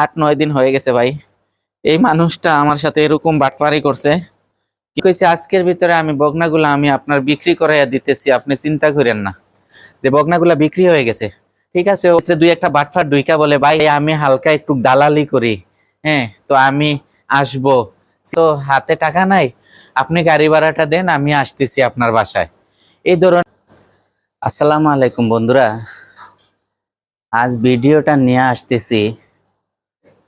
আট, নয় দিন হয়ে গেছে ভাই। এই মানুষটা আমার সাথে এরকম বাটপারি করছে। কি কইছে, আজকের ভিতরে আমি বগনাগুলা আমি আপনার বিক্রি করাইয়া দিতেছি, আপনি চিন্তা করেন না। যে বগনাগুলা বিক্রি হয়ে গেছে। ঠিক আছে, ওতে দুই একটা বাটফার দুইকা বলে, ভাই, আমি হালকা একটু দালালি করি। হ্যাঁ তো আমি আসব। তো হাতে টাকা নাই, আপনি গাড়ি ভাড়াটা দেন, আমি আসতেছি আপনার বাসায়। এই ধরুন, আসসালামু আলাইকুম বন্ধুরা। আজ ভিডিওটা নিয়ে আসতেছি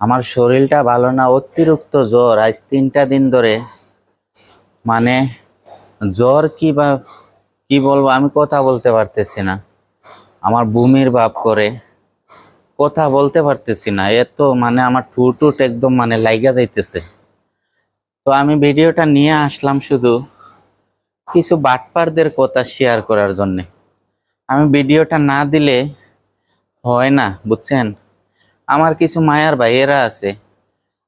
আমার শরীরটা ভালো না, অতিরিক্ত জ্বর। আজ তিনটা দিন ধরে মানে জ্বর কি বা কি বলব, আমি কথা বলতে পারতেছি না। আমার বুমির ভাব করে, কথা বলতে পারতেছি না। এত মানে আমার ঠুটুট একদম মানে লাইগা যাইতেছে। তো আমি ভিডিওটা নিয়ে আসলাম শুধু কিছু বাটপারদের কথা শেয়ার করার জন্যে। আমি ভিডিওটা না দিলে হয় না, বুঝছেন? আমার কিছু মায়ার ভাইয়েরা আছে।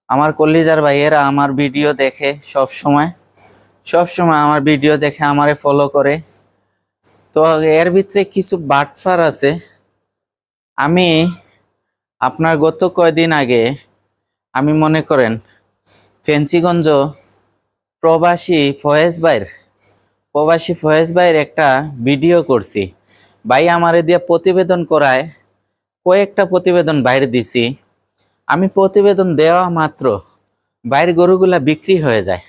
আমার কলিজার ভাইয়েরা আমার ভিডিও দেখে সব সময় সব সময় আমার ভিডিও দেখে আমারে ফলো করে। তো এর ভিতরে কিছু বাটফার আছে। আমি আপনার গত কয়দিন আগে, আমি মনে করেন, ফেন্সিগঞ্জ প্রবাসী ফয়েজ ভাইয়ের, প্রবাসী ফয়েজ ভাইয়ের একটা ভিডিও করছি। ভাই আমারে দিয়ে প্রতিবেদন করায় কয়েকটা প্রতিবেদন বাইরে দিছি। আমি প্রতিবেদন দেওয়া মাত্র বাইরের গরুগুলা বিক্রি হয়ে যায়।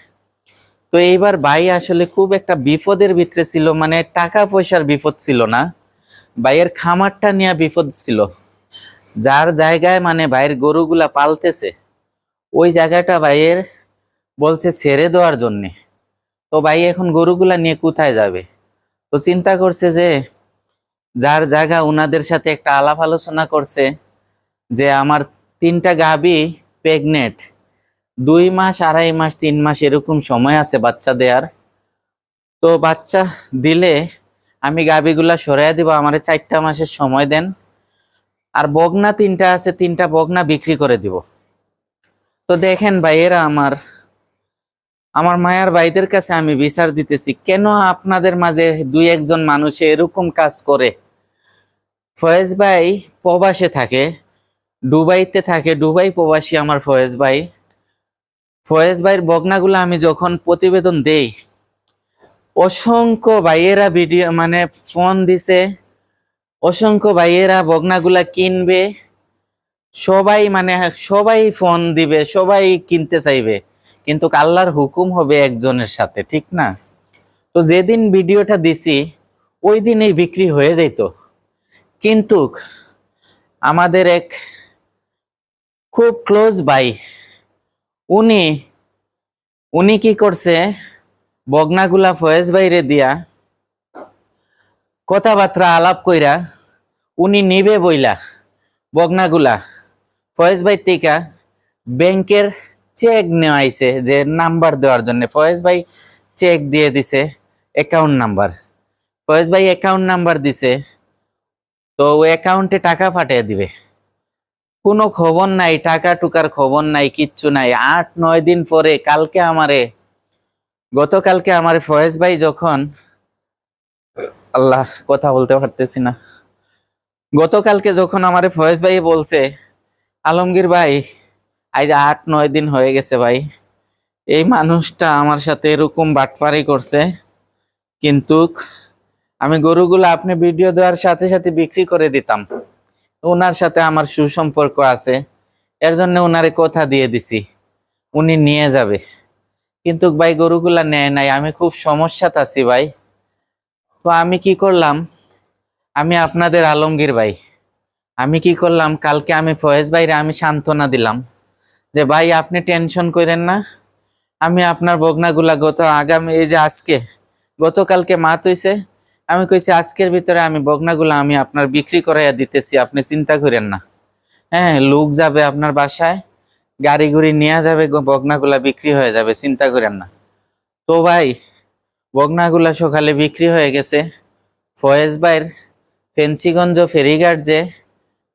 তো এইবার ভাই আসলে খুব একটা বিপদের ভিতরে ছিল মানে টাকা পয়সার বিপদ ছিল না। ভাইয়ের খামারটা নিয়ে বিপদ ছিল। যার জায়গায় মানে ভাইয়ের গরুগুলা পালতেছে, ওই জায়গাটা ভাইয়ের বলছে ছেড়ে দেওয়ার জন্যে। তো ভাই এখন গরুগুলা নিয়ে কোথায় যাবে? তো চিন্তা করছে যে যার জায়গা উনাদের সাথে একটা আলাপ আলোচনা করছে যে আমার তিনটা গাবি প্রেগনেন্ট, দুই মাস, আড়াই মাস, তিন মাস এরকম সময় আছে বাচ্চা দেওয়ার তো বাচ্চা দিলে আমি গাবিগুলা সরাইয়া দিব, আমার চারটা মাসের সময় দেন। আর বগনা তিনটা আছে, তিনটা বগনা বিক্রি করে দিব। তো দেখেন ভাইয়েরা আমার আমার মায়ার ভাইদের কাছে আমি বিচার দিতেছি, কেন আপনাদের মাঝে দুই একজন মানুষ এরকম কাজ করে? ফয়েজ ভাই প্রবাসে থাকে, দুবাইতে থাকে, দুবাই প্রবাসী আমার ফয়েজ ভাই। ফয়েজ ভাইয়ের বগনাগুলো আমি যখন প্রতিবেদন দেই, অসংখ্য ভাইয়েরা ভিডিও মানে ফোন দিছে, অসংখ্য ভাইয়েরা বগনাগুলা কিনবে, সবাই মানে সবাই ফোন দিবে, সবাই কিনতে চাইবে। কিন্তু আল্লাহর হুকুম হবে একজনের সাথে, ঠিক না? তো যেদিন ভিডিওটা দিছি, ওই দিনই বিক্রি হয়ে যেত কিন্তু আমাদের এক খুব ক্লোজ ভাই, উনি উনি কি করছে, বগনাগুলা ফয়েজ বাইরে দিয়া কথাবার্তা আলাপ কইরা উনি নিবে বইলা বগনাগুলা। ফয়েজ ভাই টিকা ব্যাংকের চেক নেওয়াইছে যে নাম্বার দেওয়ার জন্য। ফয়েজ ভাই চেক দিয়ে দিছে অ্যাকাউন্ট নাম্বার ফয়েজ ভাই অ্যাকাউন্ট নাম্বার দিছে, তো ওই অ্যাকাউন্টে টাকা পাঠিয়ে দিবে। কোনো খবর নাই, টাকা টুকার খবর নাই, কিচ্ছু নাই। আট, নয় দিন পরে কালকে আমারে, গতকালকে আমার ফয়েজ ভাই যখন, আল্লাহ কথা বলতে পারতেছি না। গতকালকে যখন আমার ফয়েজ ভাই বলছে, আলমগীর ভাই আজ আট, নয় দিন হয়ে গেছে ভাই। এই মানুষটা আমার সাথে এরকম বাটপারি করছে। কিন্তু আমি গরুগুলো আপনি ভিডিও দেওয়ার সাথে সাথে বিক্রি করে দিতাম। ওনার সাথে আমার সুসম্পর্ক আছে। এর জন্য ওনারে কথা দিয়ে দিছি। উনি নিয়ে যাবে। কিন্তু ভাই, গরুগুলা নেয় নাই। আমি খুব সমস্যাতে আছি ভাই। তো আমি কি করলাম? আমি আপনাদের আলমগীর ভাই। আমি কি করলাম? কালকে আমি ফয়েজ ভাইরে আমি সান্ত্বনা দিলাম। যে ভাই, আপনি টেনশন করেন না। আমি আপনার বগনাগুলা গত আগামী এই যে আজকে, গতকালকে মাত হইছে। আমি কইছি, আজকের ভিতরে আমি বগনাগুলা আমি আপনার বিক্রি করাইয়া দিতেছি, আপনি চিন্তা করেন না। হ্যাঁ লোক যাবে আপনার বাসায় গাড়ি গুড়ি নিয়ে যাবে বগনাগুলা বিক্রি হয়ে যাবে, চিন্তা করেন না। তো ভাই বগনাগুলা সকালে বিক্রি হয়ে গেছে। ফয়েজ ভাইয়ের ফেন্সিগঞ্জ ফেরিঘাট যে,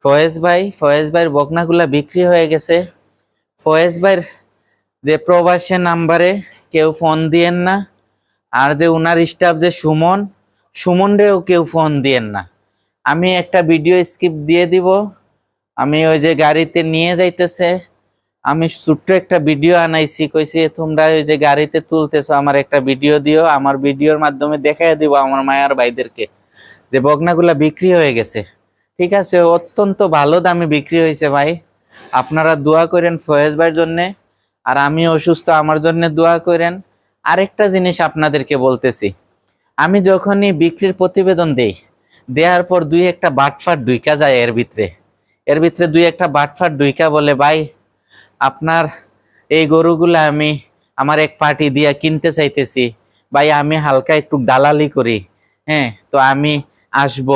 ফয়েজ ভাই ফয়েজ ভাইয়ের বগনাগুলা বিক্রি হয়ে গেছে। ফয়েজ ভাইয়ের যে প্রবাসের নাম্বারে কেউ ফোন দিয়েন না, আর যে উনার স্টাফ যে সুমন সুমনরেও কেউ ফোন দিয়েন না। আমি একটা ভিডিও স্কিপ দিয়ে দিব। আমি ওই যে গাড়িতে নিয়ে যাইতেছে। আমি ছোট্ট একটা ভিডিও আনাইছি, কইছি, তোমরা ওই যে গাড়িতে তুলতেছো, আমার একটা ভিডিও দিও। আমার ভিডিওর মাধ্যমে দেখাই দিব আমার মায়ার ভাইদেরকে যে বগনাগুলা বিক্রি হয়ে গেছে। ঠিক আছে, অত্যন্ত ভালো দামে বিক্রি হয়েছে ভাই। আপনারা দোয়া করেন ফয়েজ ভাইয়ের জন্য, আর আমি অসুস্থ, আমার জন্য দোয়া করেন। আরেকটা জিনিস আপনাদেরকে বলতেছি, আমি যখনই বিক্রির প্রতিবেদন দেই, দেওয়ার পর দুই একটা বাটফাট ডুইকা যায় এর ভিতরে। এর ভিতরে দুই একটা বাটফাট ডুইকা বলে, ভাই, আপনার এই গরুগুলা আমি আমার এক পার্টি দিয়া কিনতে চাইতেছি। ভাই, আমি হালকা একটু দালালি করি। হ্যাঁ তো আমি আসব,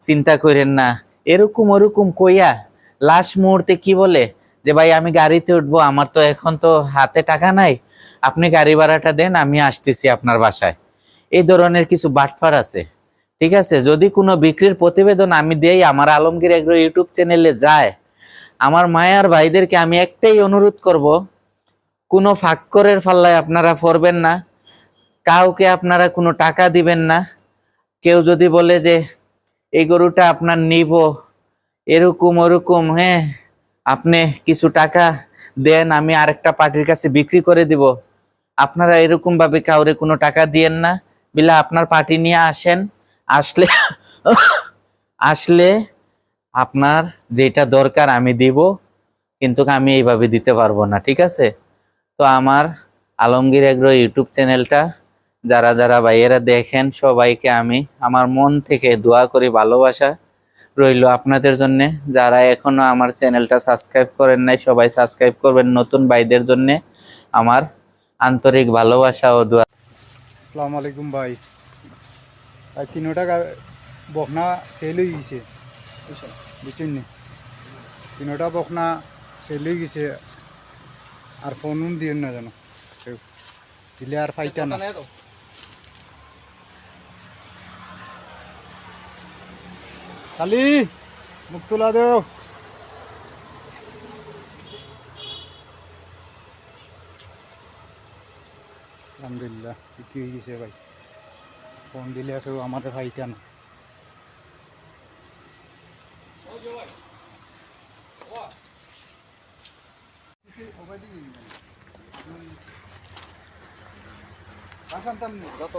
চিন্তা করেন না। এরকম ওরকম কইয়া লাস্ট মুহূর্তে কি বলে? যে ভাই, আমি গাড়িতে উঠবো, আমার তো এখন তো হাতে টাকা নাই। আপনি গাড়ি ভাড়াটা দেন, আমি আসতেছি আপনার বাসায়। এই ধরনের কিছু বাটফার আছে। ঠিক আছে? যদি কোনো বিক্রির প্রতিবেদন আমি দেই, আমার আলমগীর এগ্রো ইউটিউব চ্যানেলে যায়, আমার মায়ার ভাইদেরকে আমি একটাই অনুরোধ করব, কোনো ফাক্করের ফাল্লায় আপনারা ফরবেন না। কাউকে আপনারা কোনো টাকা দিবেন না। কেউ যদি বলে যে, এই গরুটা আপনার নিব এরকম, ওরকম হ্যাঁ। আপনি কিছু টাকা দেন, আমি আরেকটা পার্টির কাছে বিক্রি করে দিব। আপনারা এরকম ভাবে কাউরে কোনো টাকা দিয়েন না। বিলা, আপনার পার্টি নিয়ে আসেন। আসলে আসলে আপনার যেটা দরকার আমি দিব, কিন্তু আমি এইভাবে দিতে পারব না, ঠিক আছে? তো আমার আলমগীর এগ্রো ইউটিউব চ্যানেলটা, যারা যারা ভাইয়েরা দেখেন সবাইকে আমি আমার মন থেকে দোয়া করি, ভালোবাসা। রইল আপনাদের জন্য। যারা এখনও আমার চ্যানেলটা সাবস্ক্রাইব করেন নাই, সবাই সাবস্ক্রাইব করবেন নতুন ভাইদের জন্য। আমার আন্তরিক ভালোবাসা ও দোয়া। আসসালামু আলাইকুম ভাই। তিনোটা গা- বকনা সেল হয়ে গেছে। বুঝছেন নি? তিনোটা বকনা সেল হয়ে গেছে। আর ফোন দিয়ে না জানো দিলে আর ফাইটা না। খালি মুখ তোলা দেও আলহামদুলিল্লাহ বিক্রি হয়ে গেছে ভাই ফোন দিলে কেউ আমাদের ভাইটা না যত